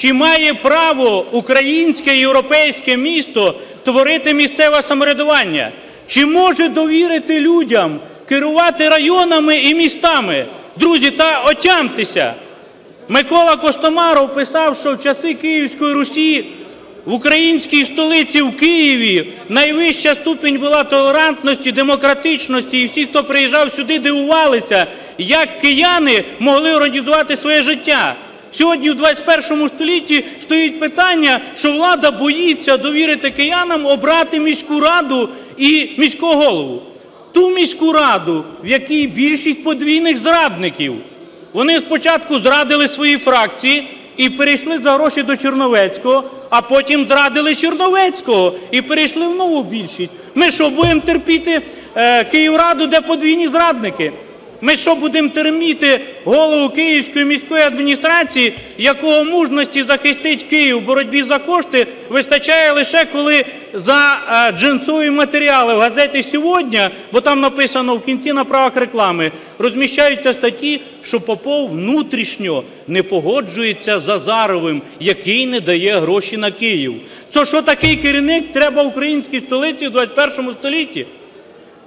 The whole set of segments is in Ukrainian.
Чи має право українське європейське місто творити місцеве самоврядування? Чи може довірити людям керувати районами і містами? Друзі, та отямтеся! Микола Костомаров писав, що в часи Київської Русі в українській столиці в Києві найвища ступінь була толерантності, демократичності, і всі, хто приїжджав сюди, дивувалися, як кияни могли організувати своє життя. Сьогодні, в 21 столітті, стоїть питання, що влада боїться довірити киянам обрати міську раду і міського голову. Ту міську раду, в якій більшість подвійних зрадників. Вони спочатку зрадили свої фракції і перейшли за гроші до Черновецького, а потім зрадили Черновецького і перейшли в нову більшість. Ми що, будемо терпіти е, Київраду, де подвійні зрадники? Ми що будемо терміти голову Київської міської адміністрації, якого мужності захистить Київ в боротьбі за кошти вистачає лише коли за е, джинсові матеріали в газеті сьогодні, бо там написано в кінці на правах реклами, розміщаються статті, що Попов внутрішньо не погоджується з Азаровим, який не дає гроші на Київ. То що такий керівник треба українській столиці в 21 столітті?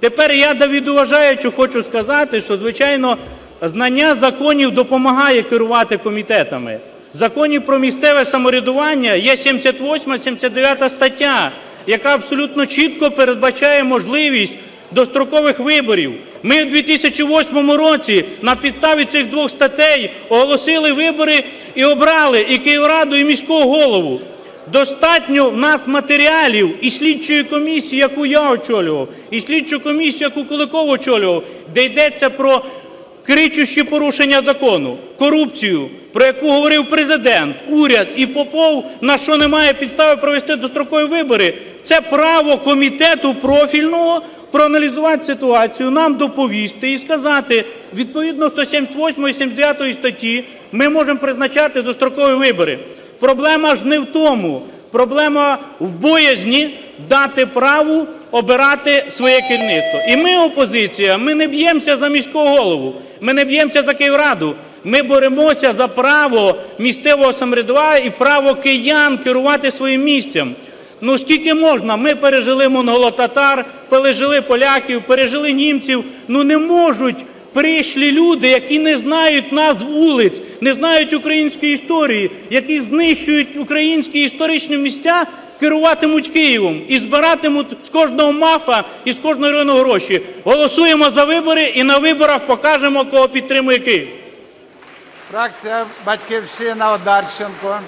Тепер я Давіду Вважаючу хочу сказати, що, звичайно, знання законів допомагає керувати комітетами. В Законі про місцеве самоврядування є 78-79 стаття, яка абсолютно чітко передбачає можливість дострокових виборів. Ми в 2008 році на підставі цих двох статей оголосили вибори і обрали і Київраду, і міського голову. Достатньо в нас матеріалів і слідчої комісії, яку я очолював, і слідчу комісію, яку Куликов очолював, де йдеться про кричущі порушення закону, корупцію, про яку говорив президент, уряд і Попов, на що немає підстави провести дострокові вибори. Це право комітету профільного проаналізувати ситуацію, нам доповісти і сказати, відповідно 178 і 79 статті ми можемо призначати дострокові вибори. Проблема ж не в тому. Проблема в боязні дати право обирати своє керівництво. І ми, опозиція, ми не б'ємося за міського голову, ми не б'ємося за Київраду. Ми боремося за право місцевого самоврядування і право киян керувати своїм місцем. Ну скільки можна? Ми пережили монголо-татар, пережили поляків, пережили німців. Ну не можуть прийшлі люди, які не знають назв вулиць, не знають української історії, які знищують українські історичні місця, керуватимуть Києвом і збиратимуть з кожного мафа і з кожного району гроші. Голосуємо за вибори і на виборах покажемо, кого підтримує Київ. Фракція Батьківщина Одарченко.